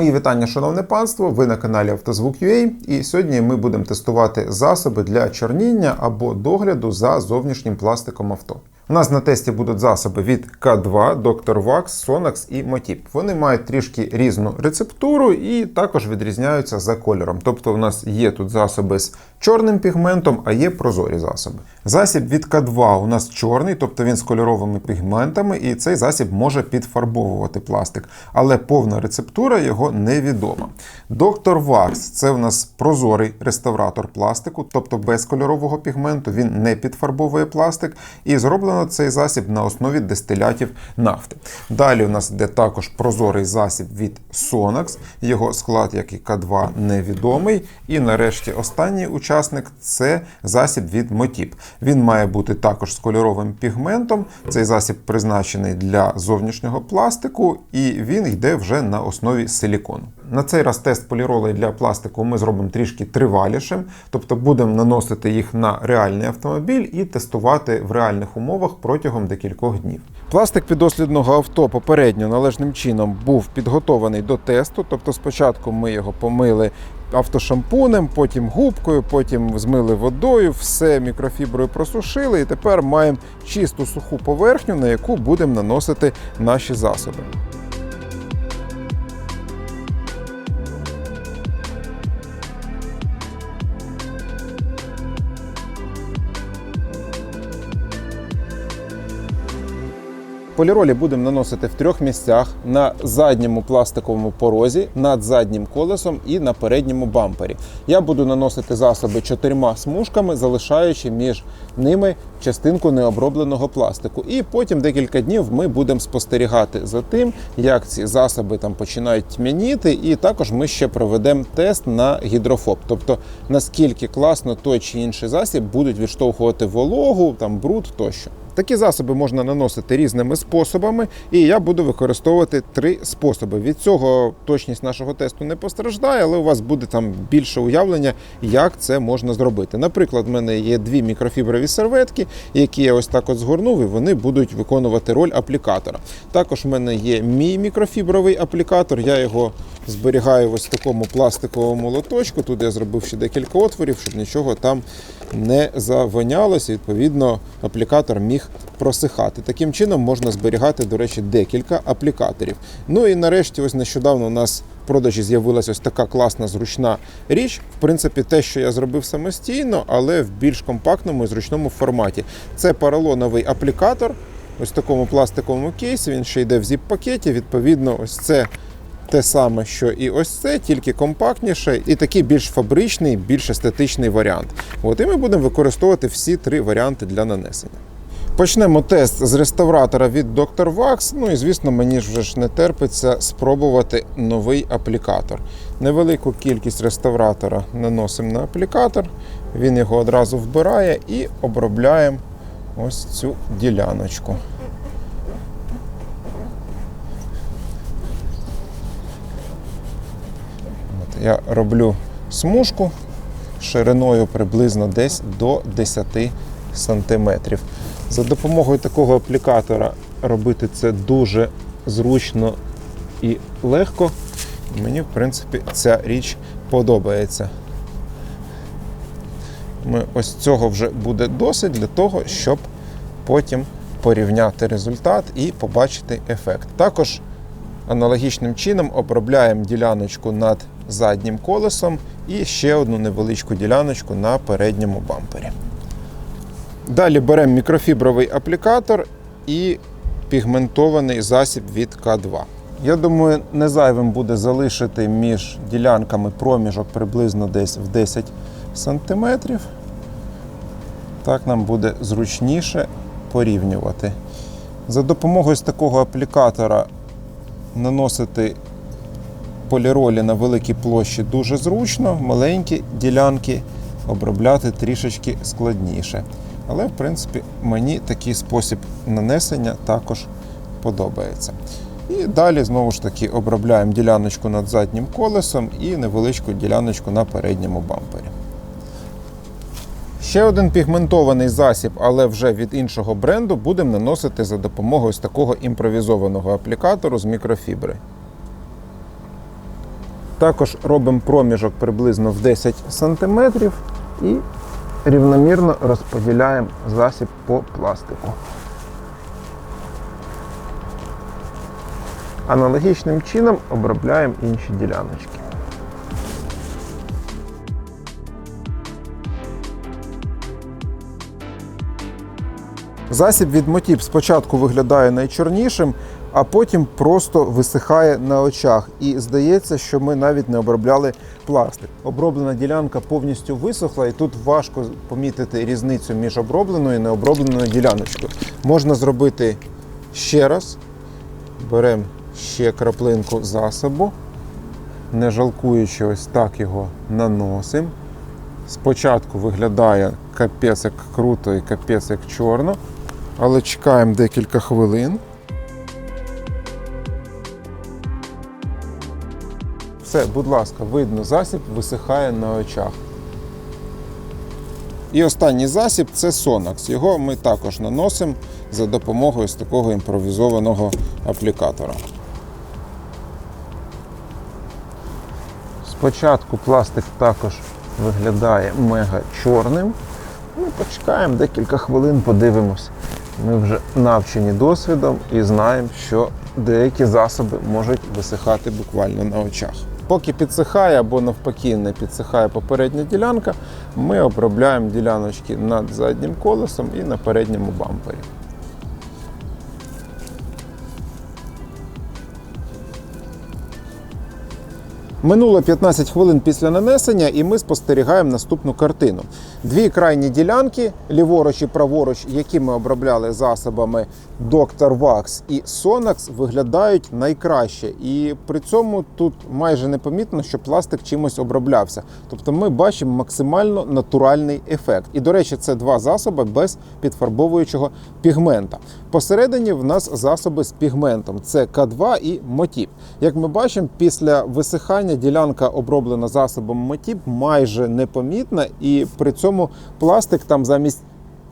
Мої вітання, шановне панство. Ви на каналі Автозвук.ua і сьогодні ми будемо тестувати засоби для чорніння або догляду за зовнішнім пластиком авто. У нас на тесті будуть засоби від К2, Dr. Wax, Sonax і Motip. Вони мають трішки різну рецептуру і також відрізняються за кольором. Тобто у нас є тут засоби з чорним пігментом, а є прозорі засоби. Засіб від К2 у нас чорний, тобто він з кольоровими пігментами, і цей засіб може підфарбовувати пластик, але повна рецептура його невідома. Dr. Wax це у нас прозорий реставратор пластику, тобто без кольорового пігменту, він не підфарбовує пластик, і зроблено цей засіб на основі дистилятів нафти. Далі у нас йде також прозорий засіб від Sonax, його склад, як і К2, невідомий. І нарешті останній учасник це засіб від Motip. Він має бути також з кольоровим пігментом. Цей засіб призначений для зовнішнього пластику, і він йде вже на основі силікону. На цей раз тест поліролей для пластику ми зробимо трішки тривалішим, тобто будемо наносити їх на реальний автомобіль і тестувати в реальних умовах протягом декількох днів. Пластик підослідного авто попередньо належним чином був підготований до тесту, тобто спочатку ми його помили автошампунем, потім губкою, потім змили водою, все мікрофіброю просушили, і тепер маємо чисту суху поверхню, на яку будемо наносити наші засоби. Поліролі будемо наносити в трьох місцях: на задньому пластиковому порозі, над заднім колесом і на передньому бампері. Я буду наносити засоби чотирма смужками, залишаючи між ними частинку необробленого пластику. І потім декілька днів ми будемо спостерігати за тим, як ці засоби там починають тьмяніти. І також ми ще проведемо тест на гідрофоб, тобто наскільки класно той чи інший засіб будуть відштовхувати вологу, там бруд тощо. Такі засоби можна наносити різними способами, і я буду використовувати три способи. Від цього точність нашого тесту не постраждає, але у вас буде там більше уявлення, як це можна зробити. Наприклад, в мене є дві мікрофіброві серветки, які я ось так от згорнув, і вони будуть виконувати роль аплікатора. Також в мене є мій мікрофібровий аплікатор. Я його зберігаю ось в такому пластиковому лоточку. Тут я зробив ще декілька отворів, щоб нічого там не завонялося. Відповідно, аплікатор міг просихати. Таким чином можна зберігати, до речі, декілька аплікаторів. Ну і нарешті, ось нещодавно у нас в продажі з'явилася ось така класна зручна річ. В принципі, те, що я зробив самостійно, але в більш компактному і зручному форматі. Це поролоновий аплікатор. Ось в такому пластиковому кейсі. Він ще йде в зіп-пакеті. Відповідно, ось це. Те саме, що і ось це, тільки компактніше, і такий більш фабричний, більш естетичний варіант. От і ми будемо використовувати всі три варіанти для нанесення. Почнемо тест з реставратора від Dr. Wax. Ну і звісно, мені ж вже ж не терпиться спробувати новий аплікатор. Невелику кількість реставратора наносимо на аплікатор, він його одразу вбирає і обробляємо ось цю діляночку. Я роблю смужку шириною приблизно десь до 10 сантиметрів. За допомогою такого аплікатора робити це дуже зручно і легко. Мені, в принципі, ця річ подобається. Ось цього вже буде досить для того, щоб потім порівняти результат і побачити ефект. Також аналогічним чином обробляємо діляночку над заднім колесом і ще одну невеличку діляночку на передньому бампері. Далі беремо мікрофібровий аплікатор і пігментований засіб від К2. Я думаю, не зайвим буде залишити між ділянками проміжок приблизно десь в 10 см. Так нам буде зручніше порівнювати. За допомогою з такого аплікатора наносити поліролі на великій площі дуже зручно, маленькі ділянки обробляти трішечки складніше. Але, в принципі, мені такий спосіб нанесення також подобається. І далі, знову ж таки, обробляємо діляночку над заднім колесом і невеличку діляночку на передньому бампері. Ще один пігментований засіб, але вже від іншого бренду, будемо наносити за допомогою ось такого імпровізованого аплікатору з мікрофібри. Також робимо проміжок приблизно в 10 см і рівномірно розподіляємо засіб по пластику. Аналогічним чином обробляємо інші діляночки. Засіб від мотів спочатку виглядає найчорнішим, а потім просто висихає на очах. І здається, що ми навіть не обробляли пластик. Оброблена ділянка повністю висохла, і тут важко помітити різницю між обробленою і необробленою діляночкою. Можна зробити ще раз. Беремо ще краплинку засобу, не жалкуючи, ось так його наносимо. Спочатку виглядає капець як круто і капець як чорно, але чекаємо декілька хвилин. Все, будь ласка, видно, засіб висихає на очах. І останній засіб це Sonax. Його ми також наносимо за допомогою ось такого імпровізованого аплікатора. Спочатку пластик також виглядає мега чорним. Ми почекаємо декілька хвилин, подивимось. Ми вже навчені досвідом і знаємо, що деякі засоби можуть висихати буквально на очах. Поки підсихає або навпаки не підсихає попередня ділянка, ми обробляємо діляночки над заднім колесом і на передньому бампері. Минуло 15 хвилин після нанесення, і ми спостерігаємо наступну картину. Дві крайні ділянки, ліворуч і праворуч, які ми обробляли засобами Dr. Wax і Sonax, виглядають найкраще. І при цьому тут майже непомітно, що пластик чимось оброблявся. Тобто ми бачимо максимально натуральний ефект. І, до речі, це два засоби без підфарбовуючого пігмента. Посередині в нас засоби з пігментом: це К2 і Мотіп. Як ми бачимо, після висихання ділянка оброблена засобом Мотіп майже непомітна, і при цьому пластик там замість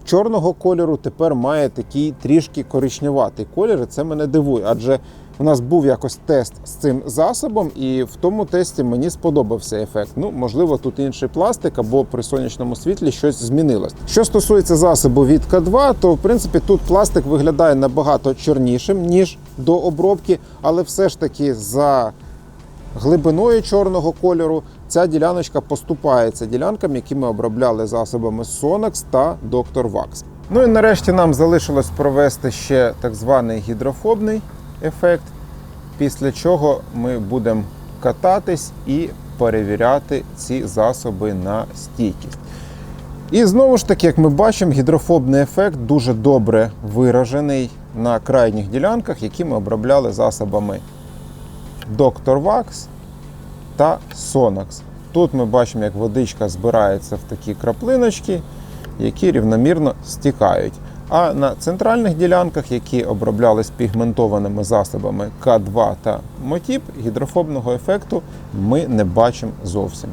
чорного кольору тепер має такий трішки коричневатий колір. і Це мене дивує, адже у нас був якось тест з цим засобом, і в тому тесті мені сподобався ефект. Ну, можливо, тут інший пластик або при сонячному світлі щось змінилось. Що стосується засобу від К2, то в принципі тут пластик виглядає набагато чорнішим ніж до обробки, але все ж таки за глибиною чорного кольору ця діляночка поступається ділянкам, які ми обробляли засобами Sonax та Dr. Wax. Ну і нарешті нам залишилось провести ще так званий гідрофобний ефект, після чого ми будемо кататись і перевіряти ці засоби на стійкість. І знову ж таки, як ми бачимо, гідрофобний ефект дуже добре виражений на крайніх ділянках, які ми обробляли засобами Dr. Wax та Sonax. Тут ми бачимо, як водичка збирається в такі краплиночки, які рівномірно стікають. А на центральних ділянках, які оброблялись пігментованими засобами К2 та Мотіп, гідрофобного ефекту ми не бачимо зовсім.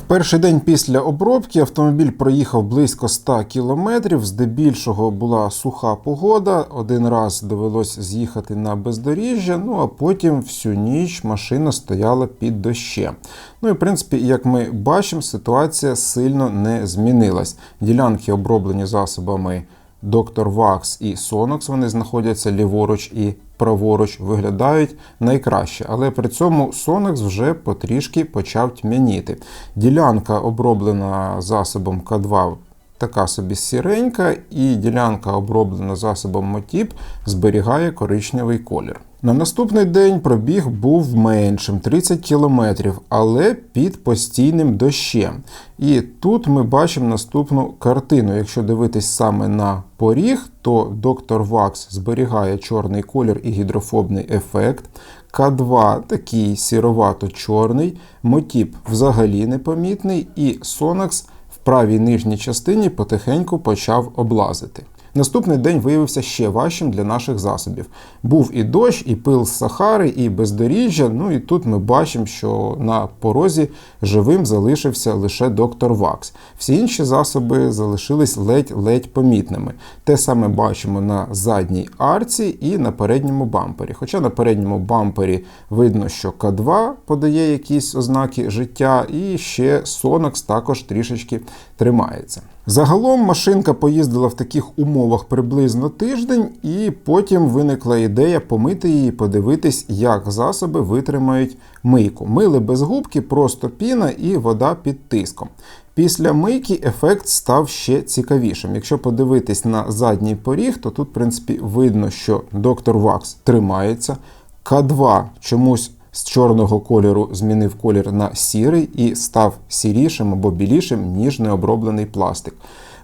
В перший день після обробки автомобіль проїхав близько 100 кілометрів. Здебільшого була суха погода. Один раз довелось з'їхати на бездоріжжя. Ну а потім всю ніч машина стояла під дощем. Ну і в принципі, як ми бачимо, ситуація сильно не змінилась. Ділянки оброблені засобами. Доктор Вакс і Сонокс вони знаходяться ліворуч і праворуч, виглядають найкраще, але при цьому Сонокс вже потрішки почав тьмяніти. Ділянка оброблена засобом К2. Така собі сіренька, і ділянка, оброблена засобом Мотіп, зберігає коричневий колір. На наступний день пробіг був меншим 30 кілометрів, але під постійним дощем. І тут ми бачимо наступну картину. Якщо дивитись саме на поріг, то доктор Вакс зберігає чорний колір і гідрофобний ефект. К2 такий сіровато-чорний, мотіп взагалі непомітний, і Sonax в правій нижній частині потихеньку почав облазити. Наступний день виявився ще важчим для наших засобів. Був і дощ, і пил з Сахари, і бездоріжжя. Ну і тут ми бачимо, що на порозі живим залишився лише доктор Вакс. Всі інші засоби залишились ледь-ледь помітними. Те саме бачимо на задній арці і на передньому бампері. Хоча на передньому бампері видно, що К2 подає якісь ознаки життя, і ще Sonax також трішечки тримається. Загалом машинка поїздила в таких умовах приблизно тиждень, і потім виникла ідея помити її, подивитись, як засоби витримають мийку. Мили без губки, просто піна і вода під тиском. Після мийки ефект став ще цікавішим. Якщо подивитись на задній поріг, то тут, в принципі, видно, що доктор Вакс тримається. К2 чомусь з чорного кольору змінив колір на сірий і став сірішим або білішим, ніж необроблений пластик.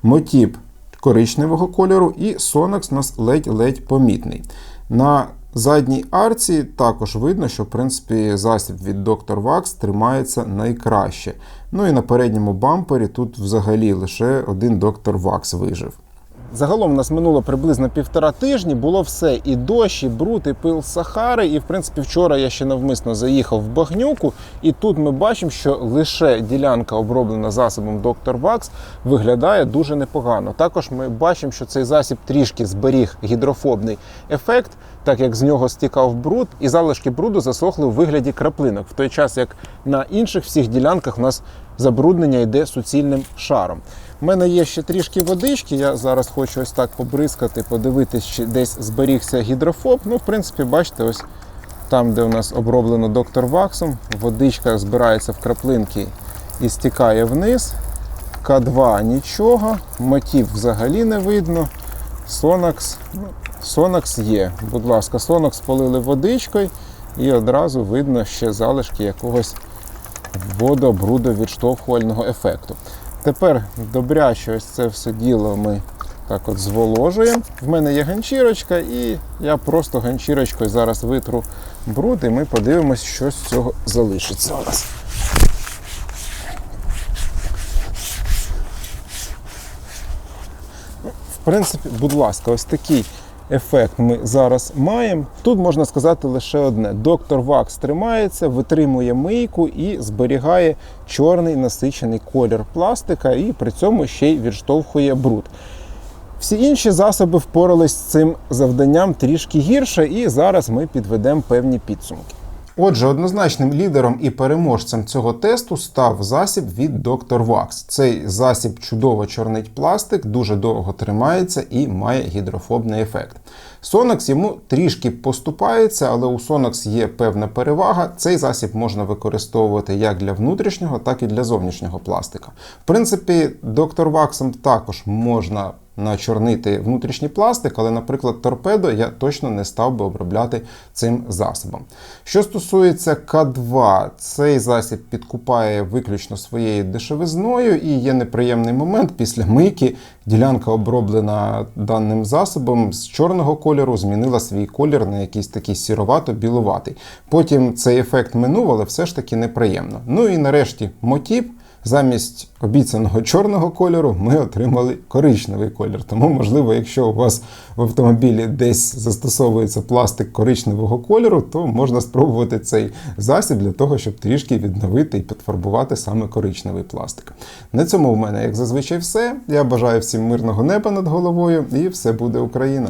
Мотіп коричневого кольору і Sonax у нас ледь-ледь помітний. На задній арці також видно, що в принципі засіб від Dr. Wax тримається найкраще. Ну і на передньому бампері тут взагалі лише один Dr. Wax вижив. Загалом у нас минуло приблизно півтора тижні, було все і дощ, і бруд, і пил Сахари. І в принципі вчора я ще навмисно заїхав в багнюку, і тут ми бачимо, що лише ділянка, оброблена засобом Dr. Wax, виглядає дуже непогано. Також ми бачимо, що цей засіб трішки зберіг гідрофобний ефект, так як з нього стікав бруд, і залишки бруду засохли у вигляді краплинок, в той час як на інших всіх ділянках у нас забруднення йде суцільним шаром. У мене є ще трішки водички. Я зараз хочу ось так побризкати, подивитись, чи десь зберігся гідрофоб. Ну, в принципі, бачите, ось там, де у нас оброблено доктор Ваксом, водичка збирається в краплинки і стікає вниз. К2 нічого, мотив взагалі не видно. Сонакс, ну, Сонакс є. Будь ласка, Сонакс полили водичкою і одразу видно ще залишки якогось водобрудовідштовхувального ефекту. Тепер добряче ось це все діло ми так от зволожуємо. В мене є ганчірочка, і я просто ганчірочкою зараз витру бруд, і ми подивимось, що з цього залишиться у нас. В принципі, будь ласка, ось такий ефект ми зараз маємо. Тут можна сказати лише одне: доктор Вакс тримається, витримує мийку і зберігає чорний насичений колір пластика, і при цьому ще й відштовхує бруд. Всі інші засоби впорались з цим завданням трішки гірше, і зараз ми підведемо певні підсумки. Отже, однозначним лідером і переможцем цього тесту став засіб від Dr. Wax. Цей засіб чудово чорнить пластик, дуже довго тримається і має гідрофобний ефект. Sonax йому трішки поступається, але у Sonax є певна перевага. Цей засіб можна використовувати як для внутрішнього, так і для зовнішнього пластика. В принципі, Dr. Wax також можна начорнити внутрішній пластик, але, наприклад, торпедо я точно не став би обробляти цим засобом. Що стосується К2, цей засіб підкупає виключно своєю дешевизною, і є неприємний момент після мийки. Ділянка оброблена даним засобом з чорного кольору, змінила свій колір на якийсь такий сіровато-білуватий. Потім цей ефект минув, але все ж таки неприємно. Ну і нарешті мотіп. Замість обіцяного чорного кольору ми отримали коричневий колір. Тому, можливо, якщо у вас в автомобілі десь застосовується пластик коричневого кольору, то можна спробувати цей засіб для того, щоб трішки відновити і підфарбувати саме коричневий пластик. На цьому в мене, як зазвичай, все. Я бажаю всім мирного неба над головою і все буде Україна!